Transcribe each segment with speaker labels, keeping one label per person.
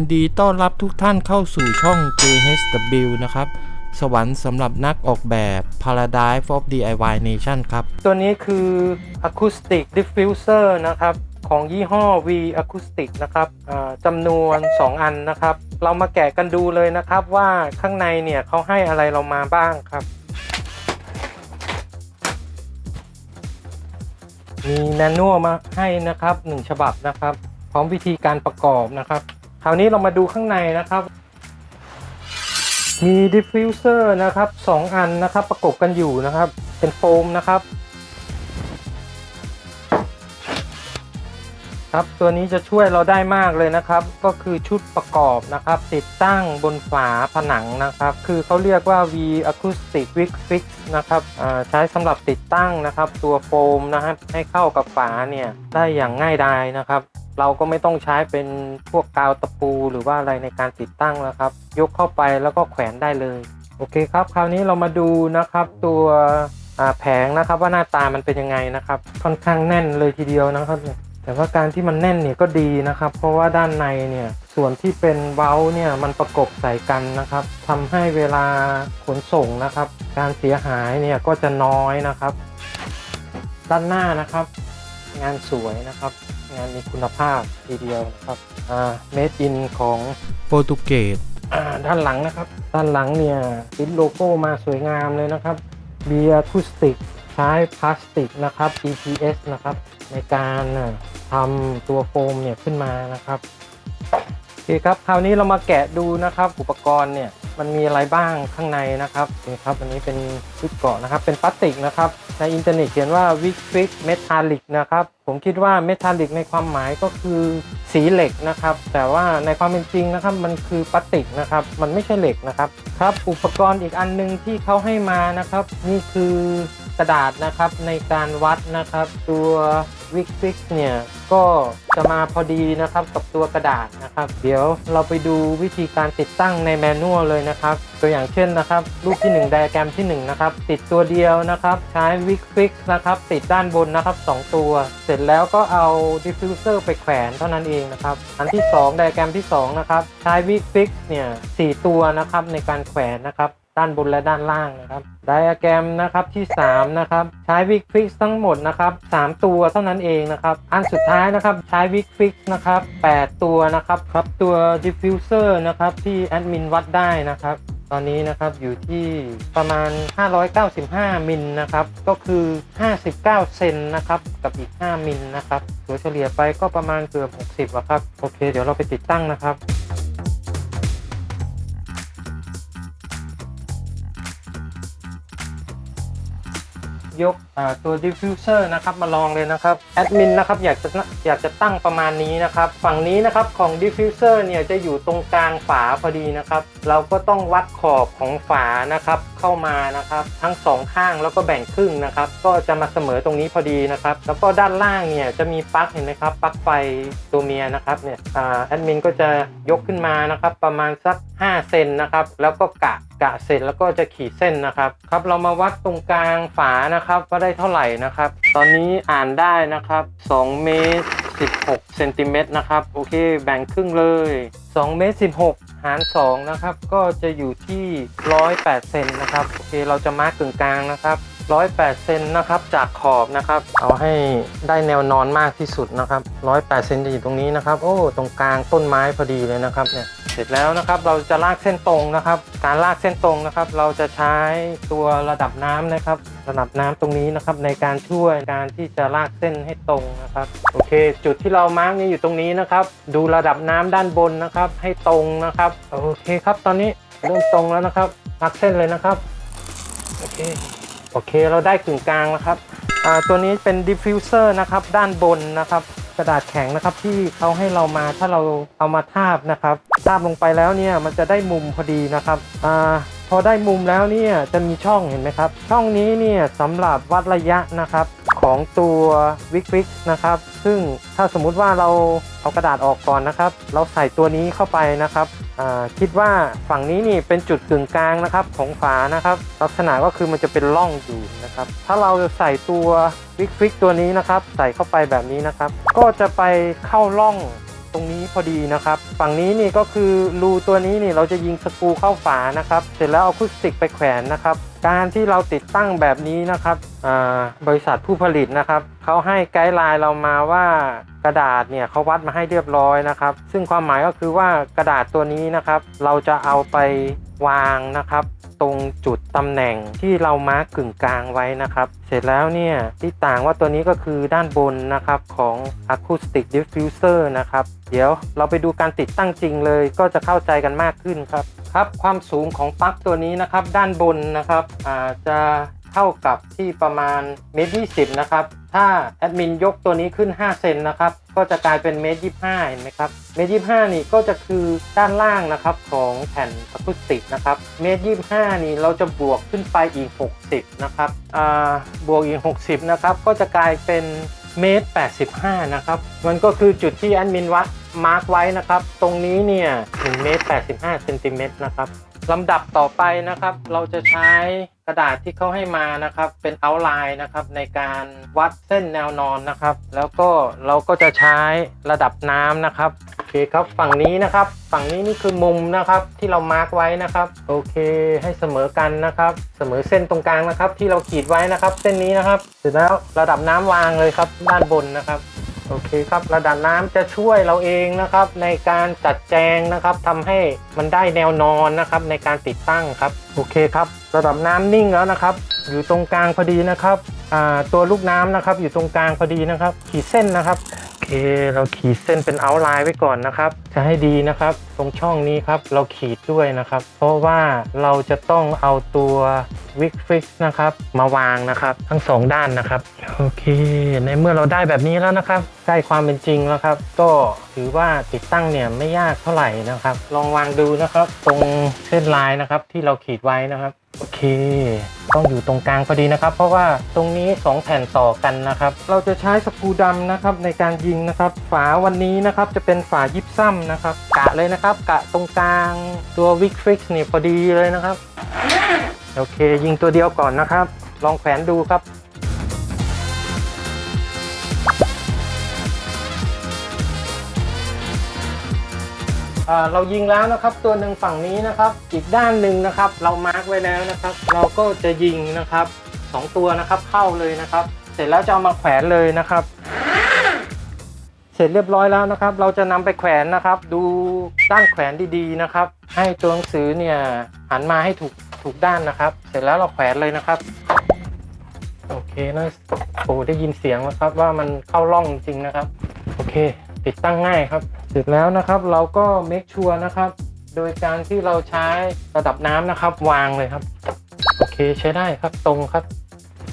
Speaker 1: ยินดีต้อนรับทุกท่านเข้าสู่ช่อง JHW นะครับ สวรรค์สำหรับนักออกแบบ Paradise of DIY Nation ครับ ตัวนี้คือ Acoustic Diffuser นะครับ ของยี่ห้อ V Acoustic นะครับอ่าจำนวน 2 อันนะครับ เรามาแกะกันดูเลยนะครับว่าข้างในเนี่ยเขาให้อะไรเรามาบ้างครับ มีแมนนวลมาให้นะครับ 1 ฉบับนะครับ พร้อมวิธีการประกอบนะครับ คราวนี้เรามาดูข้างในนะครับ มีดิฟฟิวเซอร์นะครับสองอันนะครับประกบกันอยู่นะครับ เป็นโฟมนะครับครับตัวนี้จะช่วยเราได้มากเลยนะครับ ก็คือชุดประกอบนะครับ ติดตั้งบนฝาผนังนะครับ คือเขาเรียกว่า V Acoustic Wig Fix นะครับใช้สำหรับติดตั้งนะครับ ตัวโฟมนะครับให้เข้ากับฝาเนี่ยได้อย่างง่ายดายนะครับ เราก็ไม่ต้องใช้เป็นพวกกาวตะปูหรือว่าอะไรในการติดตั้งนะครับ ยกเข้าไปแล้วก็แขวนได้เลย โอเคครับ คราวนี้เรามาดูนะครับ ตัวแผงนะครับว่าหน้าตามันเป็นยังไงนะครับ ค่อนข้างแน่นเลยทีเดียวนะครับแต่ว่าการที่มันแน่นเนี่ยก็ดีนะครับ เพราะว่าด้านในเนี่ยส่วนที่เป็นเว้าเนี่ยมันประกบใส่กันนะครับทำให้เวลาขนส่งนะครับ การเสียหายเนี่ยก็จะน้อยนะครับ ด้านหน้านะครับ งานสวยนะครับ งานมีคุณภาพทีเดียวนะครับอ่าเมดอินของโปรตุเกสอ่าด้านหลังนะครับ ด้านหลังเนี่ยติดโลโก้มาสวยงามเลยนะครับ เบียร์คูสติกใช้พลาสติกนะครับ EPS นะครับ ในการอ่าทำตัวโฟมเนี่ยขึ้นมานะครับโอเคครับคราวนี้เรามาแกะดูนะครับ อุปกรณ์เนี่ยมันมีอะไรบ้างข้างในนะครับนี่ครับ อันนี้เป็นชุดเกาะนะครับ เป็นพลาสติกนะครับ ในอินเทอร์เน็ตเขียนว่าวิกฟิกเมทัลลิกนะครับ ผมคิดว่าเมทัลลิกในความหมายก็คือสีเหล็กนะครับ แต่ว่าในความเป็นจริงนะครับมันคือพลาสติกนะครับ มันไม่ใช่เหล็กนะครับ ครับ อุปกรณ์อีกอันหนึงที่เขาให้มานะครับ นี่คือ กระดาษนะครับในการวัดนะครับ ตัว Wig Fix เนี่ยก็จะมาพอดีนะครับกับตัวกระดาษนะครับ เดี๋ยวเราไปดูวิธีการติดตั้งในแมนนวลเลยนะครับ ตัวอย่างเช่นนะครับ รูปที่ 1 ไดอะแกรมที่ 1 นะครับ ติดตัวเดียวนะครับ ใช้ Wig Fix นะครับ ติดด้านบนนะครับ 2 ตัว เสร็จแล้วก็เอา diffuser ไปแขวนเท่านั้นเองนะครับ อันที่2ไดอะแกรมที่2นะครับใช้ Wig Fix เนี่ย4ตัวนะครับในการแขวนนะครับ ด้านบนและด้านล่างนะครับไดอะแกรมนะครับที่ 3 นะครับ ใช้วิกฟิกทั้งหมดนะครับ 3 ตัวเท่านั้นเองนะครับ อันสุดท้ายนะครับใช้วิกฟิกนะครับ 8 ตัวนะครับครับตัวดิฟฟิวเซอร์นะครับที่แอดมินวัดได้นะครับตอนนี้นะครับอยู่ที่ประมาณ 595 มิลนะครับ ก็คือ 59 เซนนะครับ กับอีก 5 มิลนะครับตัวเฉลี่ยไปก็ประมาณเกือบ 60อะครับ โอเค เดี๋ยวเราไปติดตั้งนะครับ ยก ตัว diffuser นะครับมาลองเลยนะครับแอดมินนะครับอยากจะอยากจะตั้งประมาณนี้นะครับฝั่งนี้นะครับของ diffuser เนี่ยจะอยู่ตรงกลางฝาพอดีนะครับเราก็ต้องวัดขอบของฝานะครับเข้ามานะครับทั้งสองข้างแล้วก็แบ่งครึ่งนะครับก็จะมาเสมอตรงนี้พอดีนะครับแล้วก็ด้านล่างเนี่ยจะมีปลั๊กเห็นไหมครับปลั๊กไฟตัวเมียนะครับเนี่ยแอดมินก็จะยกขึ้นมานะครับประมาณสัก5เซนนะครับแล้วก็กะกะเสร็จแล้วก็จะขีดเส้นนะครับครับเรามาวัดตรงกลางฝานะครับว่าได้ได้เท่าไหร่นะครับ ตอนนี้อ่านได้นะครับ 2 เมตร 16เซนติเมตรนะครับ โอเค แบ่งครึ่งเลย 2 เมตร 16 หาร 2 นะครับ ก็จะอยู่ที่ 108 เซนนะครับ โอเค เราจะมาร์กกึ่งกลางนะครับ 108 เซนนะครับจากขอบนะครับ เอาให้ได้แนวนอนมากที่สุดนะครับ 108 เซนจะอยู่ตรงนี้นะครับ โอ้ ตรงกลางต้นไม้พอดีเลยนะครับเนี่ย เสร็จแล้วนะครับเราจะลากเส้นตรงนะครับ การลากเส้นตรงนะครับ เราจะใช้ตัวระดับน้ำนะครับ ระดับน้ำตรงนี้นะครับในการช่วยการที่จะลากเส้นให้ตรงนะครับ โอเค จุดที่เรามาร์กนี่อยู่ตรงนี้นะครับ ดูระดับน้ำด้านบนนะครับ ให้ตรงนะครับ โอเคครับ ตอนนี้เริ่มตรงแล้วนะครับลากเส้นเลยนะครับ โอเค เคเราได้กึ่งกลางแล้วครับตัวนี้เป็นดิฟฟิวเซอร์นะครับด้านบนนะครับ กระดาษแข็งนะครับที่เขาให้เรามาถ้าเราเอามาทาบนะครับทาบลงไปแล้วเนี่ยมันจะได้มุมพอดีนะครับอพอได้มุมแล้วเนี่ยจะมีช่องเห็นไหมครับ ช่องนี้เนี่ยสำหรับวัดระยะนะครับ ของตัววิกวิกนะครับ ซึ่งถ้าสมมุติว่าเราเอากระดาษออกก่อนนะครับ เราใส่ตัวนี้เข้าไปนะครับคิดว่าฝั่งนี้นี่เป็นจุดกึ่งกลางนะครับของฝานะครับ ลักษณะก็คือมันจะเป็นร่องอยู่นะครับ ถ้าเราใส่ตัววิกฟิกตัวนี้นะครับ ใส่เข้าไปแบบนี้นะครับ ก็จะไปเข้าร่องตรงนี้พอดีนะครับ ฝั่งนี้นี่ก็คือรูตัวนี้นี่เราจะยิงสกูเข้าฝานะครับ เสร็จแล้วเอาคูสติกไปแขวนนะครับ การที่เราติดตั้งแบบนี้นะครับบริษัทผู้ผลิตนะครับเขาให้ไกด์ไลน์เรามาว่ากระดาษเนี่ยเขาวัดมาให้เรียบร้อยนะครับ ซึ่งความหมายก็คือว่ากระดาษตัวนี้นะครับ เราจะเอาไปวางนะครับ ตรงจุดตำแหน่งที่เรามาร์กกึ่งกลางไว้นะครับ เสร็จแล้วเนี่ยที่ต่างว่าตัวนี้ก็คือด้านบนนะครับของ Acoustic Diffuser นะครับ เดี๋ยวเราไปดูการติดตั้งจริงเลย ก็จะเข้าใจกันมากขึ้นครับครับความสูงของปลั๊กตัวนี้นะครับด้านบนนะครับอาจะ เท่ากับที่ประมาณเมตรยีนะครับ ถ้าแอดมินยกตัวนี้ขึ้น 5 เซนนะครับ ก็จะกลายเป็นเมตรยีเห็นไหมครับ เมตรยีนี่ก็จะคือด้านล่างนะครับของแผ่นอะคูสติกนะครับ เมตรยีนี่เราจะบวกขึ้นไปอีก 60 นะครับอ่าบวกอีก 60 นะครับ ก็จะกลายเป็นเมตร85 นะครับ มันก็คือจุดที่แอดมินวัดมาร์กไว้นะครับ ตรงนี้เนี่ย1เมตร85เซนติเมตรนะครับ ลำดับต่อไปนะครับ เราจะใช้กระดาษที่เขาให้มานะครับ เป็นเอาไลน์นะครับในการวัดเส้นแนวนอนนะครับ แล้วก็เราก็จะใช้ระดับน้ำนะครับโอเคครับฝั่งนี้นะครับ ฝั่งนี้นี่คือมุมนะครับที่เรามาร์กไว้นะครับ โอเค ให้เสมอกันนะครับ เสมอเส้นตรงกลางนะครับ ที่เราขีดไว้นะครับ เส้นนี้นะครับ เสร็จแล้วระดับน้ำวางเลยครับด้านบนนะครับ โอเคครับระดับน้ำจะช่วยเราเองนะครับ ในการจัดแจงนะครับทำให้มันได้แนวนอนนะครับ ในการติดตั้งครับโอเคครับ ระดับน้ำนิ่งแล้วนะครับ อยู่ตรงกลางพอดีนะครับตัวลูกน้ำนะครับ อยู่ตรงกลางพอดีนะครับ ขีดเส้นนะครับ เคเราขีดเส้นเป็นเอาไลน์ไว้ก่อนนะครับ จะให้ดีนะครับ ตรงช่องนี้ครับเราขีดด้วยนะครับ เพราะว่าเราจะต้องเอาตัววิกฟิกนะครับ มาวางนะครับ ทั้งสองด้านนะครับ โอเค ในเมื่อเราได้แบบนี้แล้วนะครับใกล้ความเป็นจริงแล้วครับ ก็ถือว่าติดตั้งเนี่ยไม่ยากเท่าไหร่นะครับ ลองวางดูนะครับ ตรงเส้นลายนะครับที่เราขีดไว้นะครับ โอเค ต้องอยู่ตรงกลางพอดีนะครับ เพราะว่าตรงนี้ 2 แผ่นต่อกันนะครับ เราจะใช้สกูดำนะครับในการยิงนะครับ ฝาวันนี้นะครับจะเป็นฝายิบซ้ำนะครับ กะเลยนะครับ กะตรงกลางตัววิกฟิกนี่พอดีเลยนะครับ โอเค ยิงตัวเดียวก่อนนะครับ ลองแขวนดูครับ เรายิงแล้วนะครับ ตัวหนึ่งฝั่งนี้นะครับ อีกด้านหนึ่งนะครับ เรามาร์กไว้แล้วนะครับ เราก็จะยิงนะครับสองตัวนะครับเข้าเลยนะครับ เสร็จแล้วจะเอามาแขวนเลยนะครับ เสร็จเรียบร้อยแล้วนะครับ เราจะนำไปแขวนนะครับ ดูด้านแขวนดีๆนะครับ ให้ตัวหนังสือเนี่ยหันมาให้ถูกถูกด้านนะครับ เสร็จแล้วเราแขวนเลยนะครับโอเคนะโอ้ได้ยินเสียงแล้วครับว่ามันเข้าร่องจริงนะครับ โอเค ติดตั้งง่ายครับ ร็จแล้วนะครับเราก็เมคชัวร์นะครับ โดยการที่เราใช้ระดับน้ำนะครับ วางเลยครับ โอเคใช้ได้ครับตรงครับ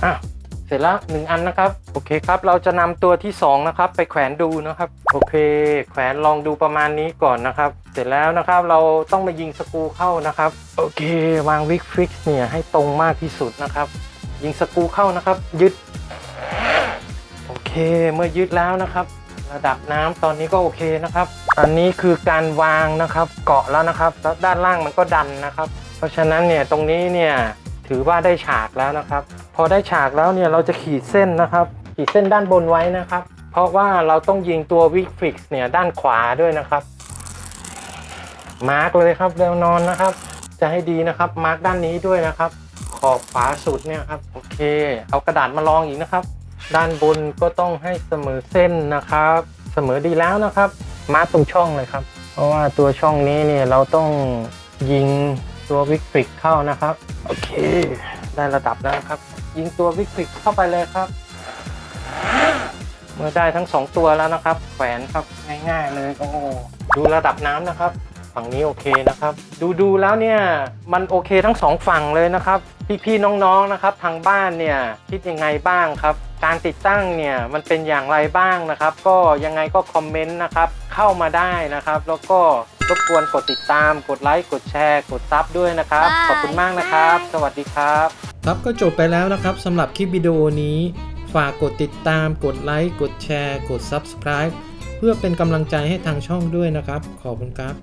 Speaker 1: อะเสร็จแล้วหนึ่งอันนะครับ โอเคครับ เราจะนำตัวที่สองนะครับ ไปแขวนดูนะครับ โอเค แขวนลองดูประมาณนี้ก่อนนะครับ เสร็จแล้วนะครับ เราต้องมายิงสกูเข้านะครับ โอเค วางวิกฟิกเนี่ยให้ตรงมากที่สุดนะครับ ยิงสกูเข้านะครับ ยึด โอเค เมื่อยึดแล้วนะครับ ระดับน้ำตอนนี้ก็โอเคนะครับ อันนี้คือการวางนะครับเกาะแล้วนะครับแล้วด้านล่างมันก็ดันนะครับ เพราะฉะนั้นเนี่ยตรงนี้เนี่ยถือว่าได้ฉากแล้วนะครับ พอได้ฉากแล้วเนี่ยเราจะขีดเส้นนะครับ ขีดเส้นด้านบนไว้นะครับ เพราะว่าเราต้องยิงตัววิกฟิกเนี่ยด้านขวาด้วยนะครับมาร์กเลยครับแนวนอนนะครับ จะให้ดีนะครับมาร์กด้านนี้ด้วยนะครับ ขอบขวาสุดเนี่ยครับโอเค เอากระดาษมาลองอีกนะครับ ด้านบนก็ต้องให้เสมอเส้นนะครับ เสมอดีแล้วนะครับ มาร์กตรงช่องเลยครับ เพราะว่าตัวช่องนี้เนี่ยเราต้องยิงตัววิกฟิกเข้านะครับ โอเค ได้ระดับแล้วนะครับ ยิงตัววิกฟิกเข้าไปเลยครับ เมื่อได้ทั้งสองตัวแล้วนะครับ แขวนครับง่ายๆเลยโอ้โหดูระดับน้ำนะครับ ฝั่งนี้โอเคนะครับ ดูดูแล้วเนี่ยมันโอเคทั้งสองฝั่งเลยนะครับ พี่ๆน้องๆนะครับ ทางบ้านเนี่ยคิดยังไงบ้างครับ การติดตั้งเนี่ยมันเป็นอย่างไรบ้างนะครับ ก็ยังไงก็คอมเมนต์นะครับ เข้ามาได้นะครับ แล้วก็รบกวนกดติดตาม กดไลค์ กดแชร์ กดซับด้วยนะครับ ขอบคุณมากนะครับ สวัสดีครับ ครับก็จบไปแล้วนะครับสำหรับคลิปวิดีโอนี้ ฝากกดติดตาม กดไลค์ กดแชร์ กด Subscribe เพื่อเป็นกำลังใจให้ทางช่องด้วยนะครับ ขอบคุณครับ